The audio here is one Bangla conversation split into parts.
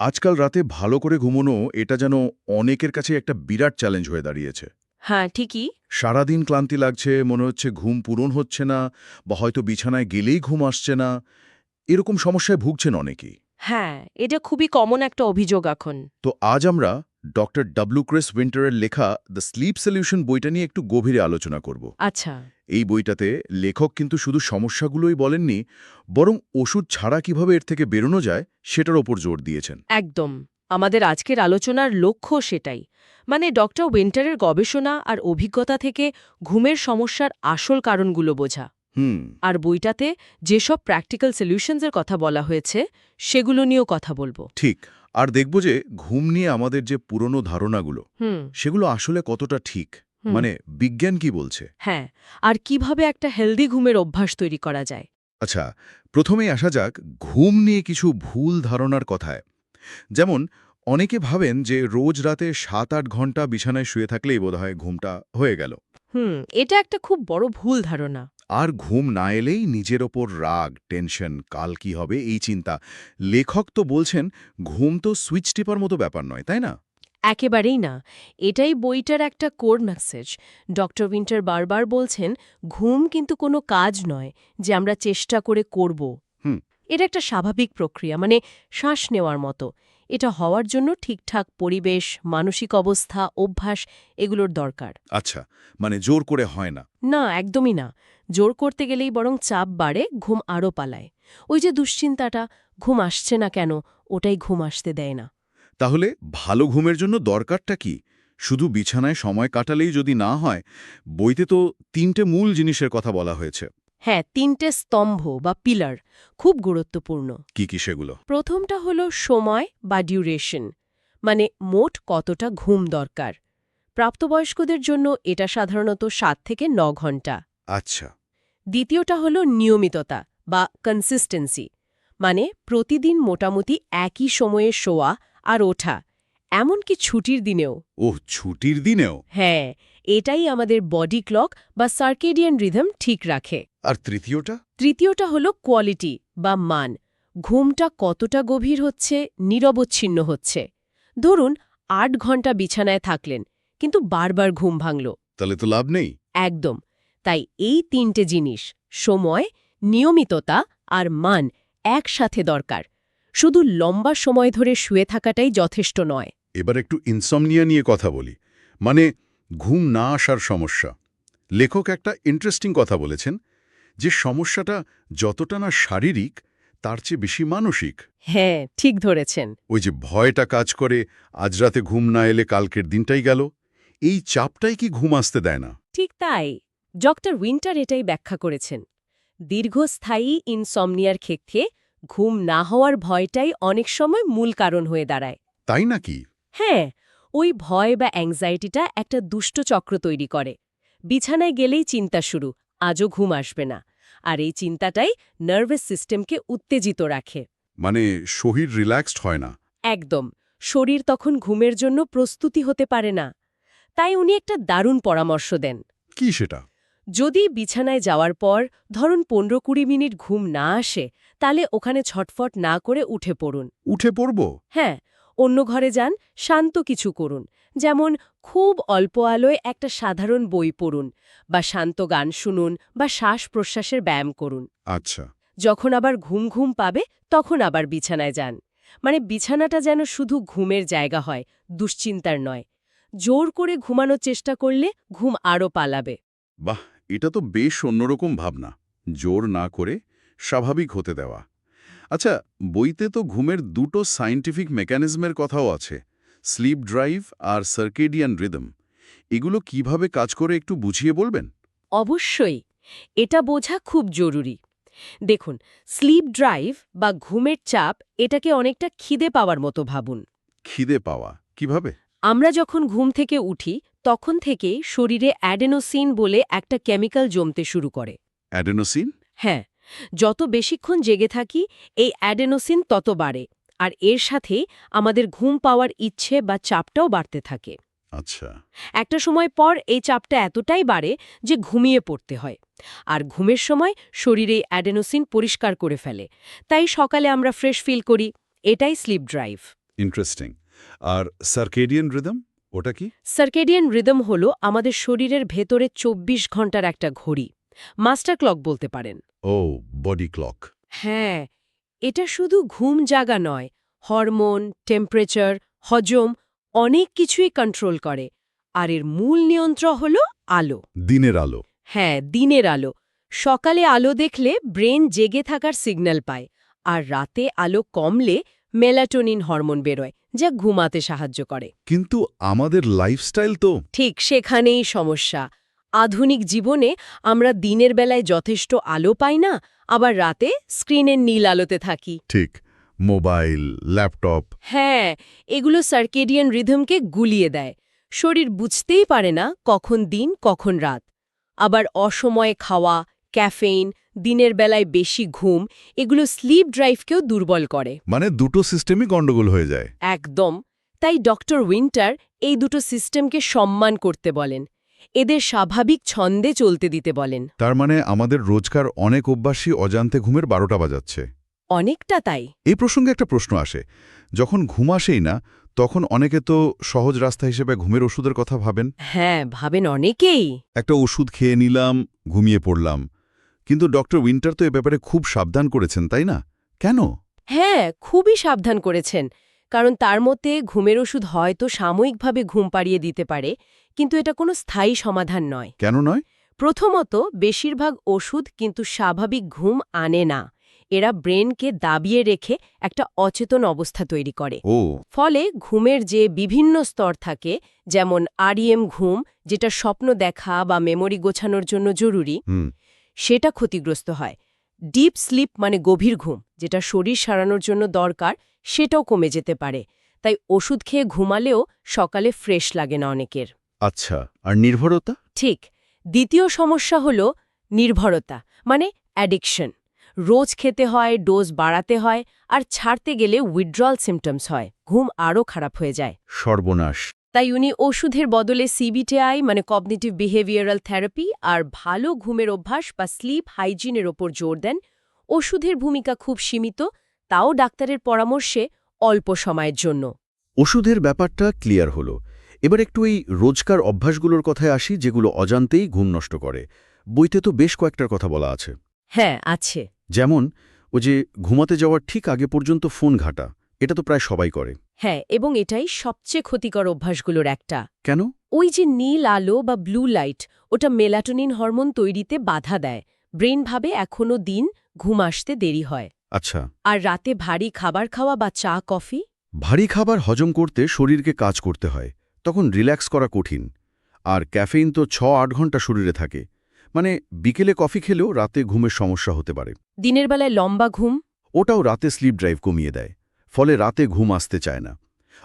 আজকাল রাতে ভালো করে ঘুমোনো এটা যেন অনেকের কাছে একটা বিরাট চ্যালেঞ্জ হয়ে দাঁড়িয়েছে। হ্যাঁ ঠিকই। সারাদিন ক্লান্তি লাগছে মনে হচ্ছে ঘুম পূরণ হচ্ছে না বা হয়তো বিছানায় গেলেই ঘুম আসছে না। এরকম সমস্যায় ভুগছেন অনেকেই। হ্যাঁ এটা খুবই কমন একটা অভিযোগ এখন। তো আজ আমরা ডক্টর ডাব্লু ক্রিস উইন্টারের লেখা দ্য স্লিপ সলিউশন বইটা নিয়ে একটু গভীরে আলোচনা করব। আচ্ছা। এই বইটাতে লেখক কিন্তু শুধু সমস্যাগুলোই বলেননি বরং ওষুধ ছাড়া কীভাবে এর থেকে বেরোনো যায় সেটার ওপর জোর দিয়েছেন। একদম। আমাদের আজকের আলোচনার লক্ষ্য সেটাই। মানে ডক্টর উইন্টারের গবেষণা আর অভিজ্ঞতা থেকে ঘুমের সমস্যার আসল কারণগুলো বোঝা। হুম। আর বইটাতে যেসব প্র্যাকটিক্যাল সলিউশনসের কথা বলা হয়েছে সেগুলো নিয়েও কথা বলব। ঠিক। আর দেখব যে ঘুম নিয়ে আমাদের যে পুরনো ধারণাগুলো হুম। সেগুলো আসলে কতটা ঠিক? মানে বিজ্ঞান কি বলছে? হ্যাঁ আর কীভাবে একটা হেলদি ঘুমের অভ্যাস তৈরি করা যায়? আচ্ছা প্রথমেই আসা যাক ঘুম নিয়ে কিছু ভুল ধারণার কথায়। যেমন অনেকে ভাবেন যে রোজ রাতে সাত আট ঘণ্টা বিছানায় শুয়ে থাকলেই বোধহয় ঘুমটা হয়ে গেল। হুম এটা একটা খুব বড় ভুল ধারণা। আর ঘুম না এলেই নিজের ওপর রাগ টেনশন কাল কি হবে এই চিন্তা। লেখক তো বলছেন ঘুম তো সুইচ টিপার মতো ব্যাপার নয় তাই না? একেবারেই না। এটাই বইটার একটা কোর মেসেজ। ডক্টর উইন্টার বারবার বলছেন ঘুম কিন্তু কোনো কাজ নয় যে আমরা চেষ্টা করে করব। এটা একটা স্বাভাবিক প্রক্রিয়া মানে শ্বাস নেওয়ার মতো। এটা হওয়ার জন্য ঠিকঠাক পরিবেশ মানসিক অবস্থা অভ্যাস এগুলোর দরকার। আচ্ছা মানে জোর করে হয় না? না একদমই না। জোর করতে গেলেই বরং চাপ বাড়ে ঘুম আরও পালায়। ওই যে দুশ্চিন্তাটা ঘুম আসছে না কেন ওটাই ঘুম আসতে দেয় না। তাহলে ভালো ঘুমের জন্য দরকারটা কি? শুধু বিছানায় সময় কাটালেই যদি না হয় বইতে তো তিনটে মূল জিনিসের কথা বলা হয়েছে। হ্যাঁ তিনটে স্তম্ভ বা পিলার খুব গুরুত্বপূর্ণ। কি কি সেগুলো? প্রথমটা হলো সময় বা ডিউরেশন মানে মোট কতটা ঘুম দরকার। প্রাপ্তবয়স্কদের জন্য এটা সাধারণত সাত থেকে ন ঘণ্টা। আচ্ছা। দ্বিতীয়টা হলো নিয়মিততা বা কনসিস্টেন্সি মানে প্রতিদিন মোটামুটি একই সময়ে শোয়া আর ওঠা এমনকি ছুটির দিনেও। ওহ ছুটির দিনেও? হ্যাঁ এটাই আমাদের বডি ক্লক বা সার্কেডিয়ান রিদম ঠিক রাখে। আর তৃতীয়টা? তৃতীয়টা হলো কোয়ালিটি বা মান। ঘুমটা কতটা গভীর হচ্ছে নিরবচ্ছিন্ন হচ্ছে। ধরুন আট ঘণ্টা বিছানায় থাকলেন কিন্তু বারবার ঘুম ভাঙল। তাহলে তো লাভ নেই। একদম। তাই এই তিনটে জিনিস সময় নিয়মিততা আর মান একসাথে দরকার। শুধু লম্বা সময় ধরে শুয়ে থাকাটাই যথেষ্ট নয়। এবার একটু ইনসমনিয়া নিয়ে কথা বলি। মানে ঘুম না আসার সমস্যা। লেখক একটা ইন্টারেস্টিং কথা বলেছেন যে সমস্যাটা যতটা না শারীরিক তার চেয়ে বেশি মানসিক। হ্যাঁ ঠিক ধরেছেন। ওই যে ভয়টা কাজ করে আজ রাতে ঘুম না এলে কালকের দিনটাই গেল এই চাপটাই কি ঘুম আসতে দেয় না? ঠিক তাই। ডক্টর উইন্টার এটাই ব্যাখ্যা করেছেন। দীর্ঘস্থায়ী ইনসমনিয়ার ক্ষেত্রে ঘুম না হওয়ার ভয়টাই অনেক সময় মূল কারণ হয়ে দাঁড়ায়। তাই নাকি? হ্যাঁ ওই ভয় বা অ্যাংজাইটিটা একটা দুষ্ট চক্র তৈরি করে। বিছানায় গেলেই চিন্তা শুরু আজও ঘুম আসবে না। আর এই চিন্তাটাই নার্ভাস সিস্টেমকে উত্তেজিত রাখে। মানে শরীর রিল্যাক্সড হয় না? একদম শরীর তখন ঘুমের জন্য প্রস্তুতি হতে পারে না। তাই উনি একটা দারুণ পরামর্শ দেন। কি সেটা? যদি বিছানায় যাওয়ার পর ধরুন পনেরো কুড়ি মিনিট ঘুম না আসে তাহলে ওখানে ছটফট না করে উঠে পড়ুন। উঠে পড়ব? হ্যাঁ অন্য ঘরে যান শান্ত কিছু করুন। যেমন খুব অল্প আলোয় একটা সাধারণ বই পড়ুন বা শান্ত গান শুনুন বা শ্বাস প্রশ্বাসের ব্যায়াম করুন। আচ্ছা। যখন আবার ঘুম ঘুম পাবে তখন আবার বিছানায় যান। মানে বিছানাটা যেন শুধু ঘুমের জায়গা হয় দুশ্চিন্তার নয়। জোর করে ঘুমানোর চেষ্টা করলে ঘুম আরও পালাবে। বাহ! এটা তো বেশ অন্যরকম ভাবনা। জোর না করে স্বাভাবিক হতে দেওয়া। আচ্ছা বইতে তো ঘুমের দুটো সায়েন্টিফিক মেকানিজমের কথাও আছে স্লিপ ড্রাইভ আর সার্কেডিয়ান রিদম এগুলো কীভাবে কাজ করে একটু বুঝিয়ে বলবেন? অবশ্যই এটা বোঝা খুব জরুরি। দেখুন স্লিপ ড্রাইভ বা ঘুমের চাপ এটাকে অনেকটা খিদে পাওয়ার মতো ভাবুন। খিদে পাওয়া কীভাবে? আমরা যখন ঘুম থেকে উঠি তখন থেকেই শরীরে অ্যাডেনোসিন বলে একটা কেমিক্যাল জমতে শুরু করে। অ্যাডেনোসিন হ্যাঁ। যত বেশিক্ষণ জেগে থাকি এই অ্যাডেনোসিন তত বাড়ে আর এর সাথে আমাদের ঘুম পাওয়ার ইচ্ছে বা চাপটাও বাড়তে থাকে। আচ্ছা। একটা সময় পর এই চাপটা এতটাই বাড়ে যে ঘুমিয়ে পড়তে হয় আর ঘুমের সময় শরীরে অ্যাডেনোসিন পরিষ্কার করে ফেলে তাই সকালে আমরা ফ্রেশ ফিল করি এটাই স্লিপ ড্রাইভ। ইন্টারেস্টিং। আর সার্কেডিয়ান রিদম ওটা কি? সার্কেডিয়ান রিদম হল আমাদের শরীরের ভেতরে ২৪ ঘণ্টার একটা ঘড়ি মাস্টার ক্লক বলতে পারেন। ও বডি ক্লক। হ্যাঁ এটা শুধু ঘুম জাগা নয় হরমোন টেম্পারেচার হজম অনেক কিছুই কন্ট্রোল করে আর এর মূল নিয়ন্ত্রণ হল আলো। দিনের আলো। হ্যাঁ দিনের আলো। সকালে আলো দেখলে ব্রেন জেগে থাকার সিগন্যাল পায় আর রাতে আলো কমলে মেলাটোনিন হরমোন বেরোয় যা ঘুমাতে সাহায্য করে। কিন্তু আমাদের লাইফস্টাইল তো ঠিক সেখানেই সমস্যা। আধুনিক জীবনে আমরা দিনের বেলায় যথেষ্ট আলো পাই না আবার রাতে স্ক্রিনের নীল আলোতে থাকি। ঠিক মোবাইল ল্যাপটপ। হ্যাঁ এগুলো সার্কেডিয়ান রিদমকে গুলিয়ে দেয়। শরীর বুঝতেই পারে না কখন দিন কখন রাত। আবার অসময়ে খাওয়া ক্যাফেইন দিনের বেলায় বেশি ঘুম এগুলো স্লিপ ড্রাইভকেও দুর্বল করে। মানে দুটো সিস্টেমই গণ্ডগোল হয়ে যায়। একদম। তাই ডক্টর উইন্টার এই দুটো সিস্টেমকে সম্মান করতে বলেন। এদের স্বাভাবিক ছন্দে চলতে দিতে বলেন। তার মানে আমাদের রোজকার অনেক অভ্যাসী অজান্তে ঘুমের বারোটা বাজাচ্ছে। অনেকটা তাই। এই প্রসঙ্গে একটা প্রশ্ন আসে। যখন ঘুম আসেই না তখন অনেকে তো সহজ রাস্তা হিসেবে ঘুমের ওষুধের কথা ভাবেন। হ্যাঁ ভাবেন অনেকেই। একটা ওষুধ খেয়ে নিলাম ঘুমিয়ে পড়লাম। কিন্তু ডক্টর উইন্টার তো এ ব্যাপারে খুব সাবধান করেছেন তাই না? কেন? হ্যাঁ খুবই সাবধান করেছেন। কারণ তার মতে ঘুমের ওষুধ হয়তো সাময়িকভাবে ঘুম পাড়িয়ে দিতে পারে কিন্তু এটা কোনো স্থায়ী সমাধান নয়। কেন নয়? প্রথমত বেশিরভাগ ওষুধ কিন্তু স্বাভাবিক ঘুম আনে না। এরা ব্রেনকে দাবিয়ে রেখে একটা অচেতন অবস্থা তৈরি করে। ও। ফলে ঘুমের যে বিভিন্ন স্তর থাকে যেমন আরইএম ঘুম যেটা স্বপ্ন দেখা বা মেমোরি গোছানোর জন্য জরুরি সেটা ক্ষতিগ্রস্ত হয়। ডিপ স্লিপ মানে গভীর ঘুম যেটা শরীর সারানোর জন্য দরকার সেটাও কমে যেতে পারে। তাই ওষুধ খেয়ে ঘুমালেও সকালে ফ্রেশ লাগে না অনেকের। আচ্ছা আর নির্ভরতা? ঠিক। দ্বিতীয় সমস্যা হল নির্ভরতা মানে অ্যাডিকশন রোজ খেতে হয় ডোজ বাড়াতে হয় আর ছাড়তে গেলে উইথড্রল সিমটমস হয়। ঘুম আরও খারাপ হয়ে যায়। সর্বনাশ। তাই উনি ওষুধের বদলে সিবিটিআই মানে কগনিটিভ বিহেভিয়ারাল থেরাপি আর ভালো ঘুমের অভ্যাস বা স্লিপ হাইজিনের ওপর জোর দেন। ওষুধের ভূমিকা খুব সীমিত তাও ডাক্তারের পরামর্শে অল্প সময়ের জন্য। ওষুধের ব্যাপারটা ক্লিয়ার হলো। এবার একটু এই রোজকার অভ্যাসগুলোর কথায় আসি যেগুলো অজান্তেই ঘুম নষ্ট করে। বইতে তো বেশ কয়েকটার কথা বলা আছে। হ্যাঁ আছে। যেমন ও যে ঘুমাতে যাওয়ার ঠিক আগে পর্যন্ত ফোন ঘাটা এটা তো প্রায় সবাই করে। হ্যাঁ এবং এটাই সবচেয়ে ক্ষতিকর অভ্যাসগুলোর একটা। কেন? ওই যে নীল আলো বা ব্লু লাইট ওটা মেলাটোনিন হরমোন তৈরিতে বাধা দেয়। ব্রেন ভাবে এখনও দিন ঘুম আসতে দেরি হয়। আচ্ছা। আর রাতে ভারী খাবার খাওয়া বা চা কফি? ভারী খাবার হজম করতে শরীরকে কাজ করতে হয় তখন রিল্যাক্স করা কঠিন। আর ক্যাফেইন তো ছ আট ঘণ্টা শরীরে থাকে। মানে বিকেলে কফি খেলেও রাতে ঘুমের সমস্যা হতে পারে। দিনের বেলায় লম্বা ঘুম? ওটাও রাতে স্লিপ ড্রাইভ কমিয়ে দেয় ফলে রাতে ঘুম আসতে চায় না।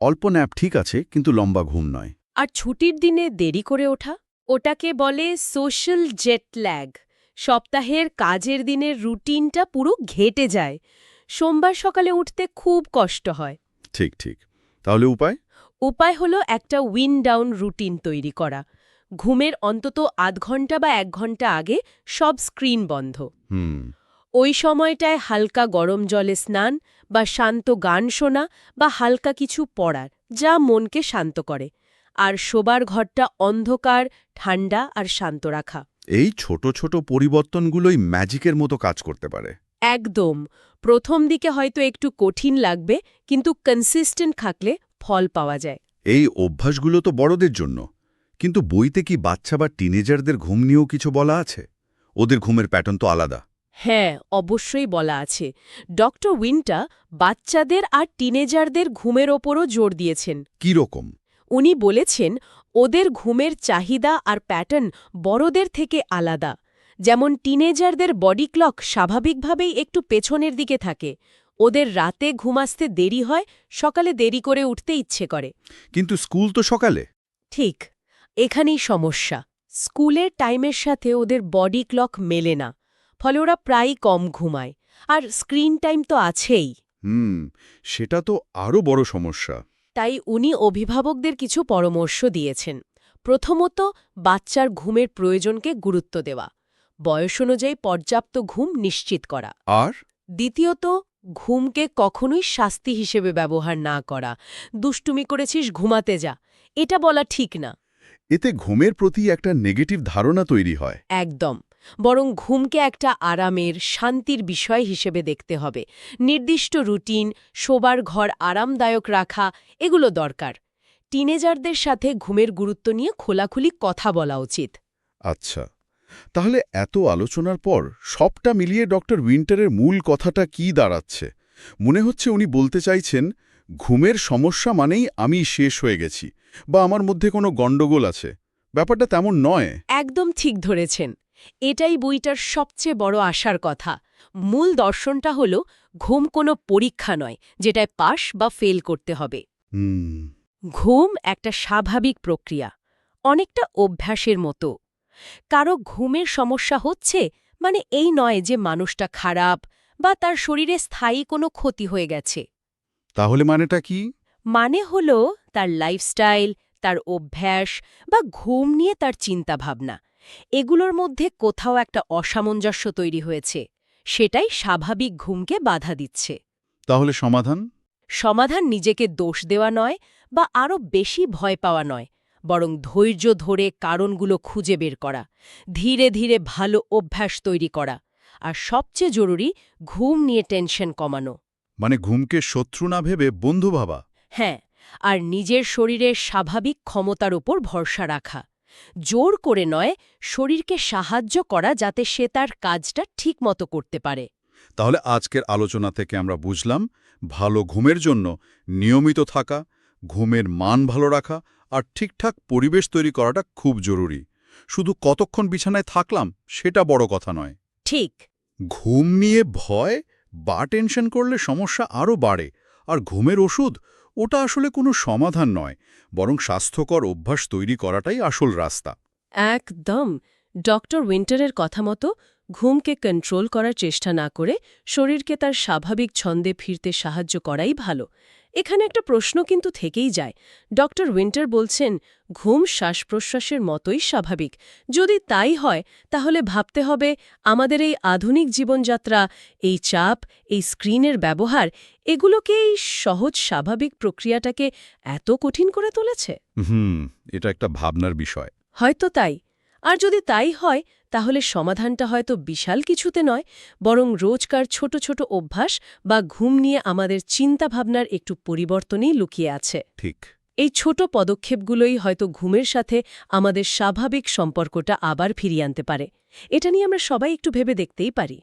অল্প ন্যাপ ঠিক আছে কিন্তু লম্বা ঘুম নয়। আর ছুটির দিনে দেরি করে ওঠা? ওটাকে বলে সোশ্যাল জেট ল্যাগ সপ্তাহের কাজের দিনের রুটিনটা পুরো ঘেটে যায়। সোমবার সকালে উঠতে খুব কষ্ট হয়। ঠিক ঠিক। তাহলে উপায়? উপায় হলো একটা উইন ডাউন রুটিন তৈরি করা। ঘুমের অন্তত আধ ঘণ্টা বা এক ঘণ্টা আগে সব স্ক্রিন বন্ধ। ওই সময়টায় হালকা গরম জলে স্নান বা শান্ত গান শোনা বা হালকা কিছু পড়ার যা মনকে শান্ত করে। আর শোবার ঘরটা অন্ধকার ঠান্ডা আর শান্ত রাখা। এই ছোট ছোট পরিবর্তনগুলোই ম্যাজিকের মতো কাজ করতে পারে। একদম। প্রথম দিকে হয়তো একটু কঠিন লাগবে কিন্তু কনসিস্টেন্ট থাকলে ফল পাওয়া যায়। এই অভ্যাসগুলো তো বড়দের জন্য। কিন্তু বইতে কি বাচ্চা বা টিনেজারদের ঘুম নিয়েও কিছু বলা আছে? ওদের ঘুমের প্যাটার্ন তো আলাদা। হ্যাঁ অবশ্যই বলা আছে। ডক্টর উইন্টা বাচ্চাদের আর টিনেজারদের ঘুমের ওপরও জোর দিয়েছেন। কি রকম উনি বলেছেন ওদের ঘুমের চাহিদা আর প্যাটার্ন বড়দের থেকে আলাদা। যেমন টিনেজারদের বডি ক্লক স্বাভাবিকভাবেই একটু পেছনের দিকে থাকে। ওদের রাতে ঘুমাসতে দেরি হয় সকালে দেরি করে উঠতে ইচ্ছে করে। কিন্তু স্কুল তো সকালে। ঠিক এখানেই সমস্যা। স্কুলের টাইমের সাথে ওদের বডি ক্লক মেলে না ফলে ওরা প্রায়ই কম ঘুমায়। আর স্ক্রিন টাইম তো আছেই। হুম সেটা তো আরও বড় সমস্যা। তাই উনি অভিভাবকদের কিছু পরামর্শ দিয়েছেন। প্রথমত বাচ্চার ঘুমের প্রয়োজনকে গুরুত্ব দেওয়া বয়স অনুযায়ী পর্যাপ্ত ঘুম নিশ্চিত করা। আর? দ্বিতীয়ত ঘুমকে কখনোই শাস্তি হিসেবে ব্যবহার না করা দুষ্টুমি করেছিস ঘুমাতে যা এটা বলা ঠিক না। এতে ঘুমের প্রতি একটা নেগেটিভ ধারণা তৈরি হয়। একদম। বরং ঘুমকে একটা আরামের শান্তির বিষয় হিসেবে দেখতে হবে। নির্দিষ্ট রুটিন শোবার ঘর আরামদায়ক রাখা এগুলো দরকার। টিনেজারদের সাথে ঘুমের গুরুত্ব নিয়ে খোলাখুলি কথা বলা উচিত। আচ্ছা তাহলে এত আলোচনার পর সবটা মিলিয়ে ডক্টর উইন্টারের মূল কথাটা কি দাঁড়াচ্ছে? মনে হচ্ছে উনি বলতে চাইছেন ঘুমের সমস্যা মানেই আমি শেষ হয়ে গেছি বা আমার মধ্যে কোনো গণ্ডগোল আছে। ব্যাপারটা তেমন নয়। একদম ঠিক ধরেছেন। এটাই বইটার সবচেয়ে বড় আশার কথা। মূল দর্শনটা হল ঘুম কোনো পরীক্ষা নয় যেটায় পাশ বা ফেল করতে হবে। ঘুম একটা স্বাভাবিক প্রক্রিয়া অনেকটা অভ্যাসের মতো। কারও ঘুমের সমস্যা হচ্ছে মানে এই নয় যে মানুষটা খারাপ বা তার শরীরে স্থায়ী কোনো ক্ষতি হয়ে গেছে। তাহলে মানেটা কি? মানে হল তার লাইফস্টাইল তার অভ্যাস বা ঘুম নিয়ে তার চিন্তাভাবনা। এগুলোর মধ্যে কোথাও একটা অসামঞ্জস্য তৈরি হয়েছে সেটাই স্বাভাবিক ঘুমকে বাধা দিচ্ছে। তাহলে সমাধান? সমাধান নিজেকে দোষ দেওয়া নয় বা আরও বেশি ভয় পাওয়া নয় বরং ধৈর্য ধরে কারণগুলো খুঁজে বের করা ধীরে ধীরে ভালো অভ্যাস তৈরি করা আর সবচেয়ে জরুরি ঘুম নিয়ে টেনশন কমানো। মানে ঘুমকে শত্রু না ভেবে বন্ধু ভাবা? হ্যাঁ আর নিজের শরীরের স্বাভাবিক ক্ষমতার ওপর ভরসা রাখা। জোর করে নয় শরীরকে সাহায্য করা যাতে সে তার কাজটা ঠিকমতো করতে পারে। তাহলে আজকের আলোচনা থেকে আমরা বুঝলাম ভালো ঘুমের জন্য নিয়মিত থাকা ঘুমের মান ভালো রাখা আর ঠিকঠাক পরিবেশ তৈরি করাটা খুব জরুরি। শুধু কতক্ষণ বিছানায় থাকলাম সেটা বড় কথা নয়। ঠিক। ঘুম নিয়ে ভয় বা টেনশন করলে সমস্যা আরও বাড়ে আর ঘুমের ওষুধ ওটা আসলে কোনো সমাধান নয়, বরং স্বাস্থ্যকর অভ্যাস তৈরি করাটাই আসল রাস্তা। একদম। ডক্টর উইন্টারের কথা মতো ঘুমকে কন্ট্রোল করার চেষ্টা না করে শরীরকে তার স্বাভাবিক ছন্দে ফিরতে সাহায্য করাই ভালো। এখানে একটা প্রশ্ন কিন্তু থেকেই যায়। ডক্টর উইন্টার বলছেন ঘুম শ্বাস-প্রশ্বাসের মতোই স্বাভাবিক। যদি তাই হয় তাহলে ভাবতে হবে আমাদের এই আধুনিক জীবনযাত্রা এই চাপ এই স্ক্রিনের ব্যবহার এগুলোকে এই সহজ স্বাভাবিক প্রক্রিয়াটাকে এত কঠিন করে তুলেছে? হুম এটা একটা ভাবনার বিষয়। হয়তো তাই। আর যদি তাই হয় তাহলে সমাধানটা হয়তো বিশাল কিছুতে নয় বরং রোজকার ছোট ছোট অভ্যাস বা ঘুম নিয়ে আমাদের চিন্তাভাবনার একটু পরিবর্তনই লুকিয়ে আছে। ঠিক। এই ছোট পদক্ষেপগুলোই হয়তো ঘুমের সাথে আমাদের স্বাভাবিক সম্পর্কটা আবার ফিরিয়ে আনতে পারে। এটা নিয়ে আমরা সবাই একটু ভেবে দেখতেই পারি।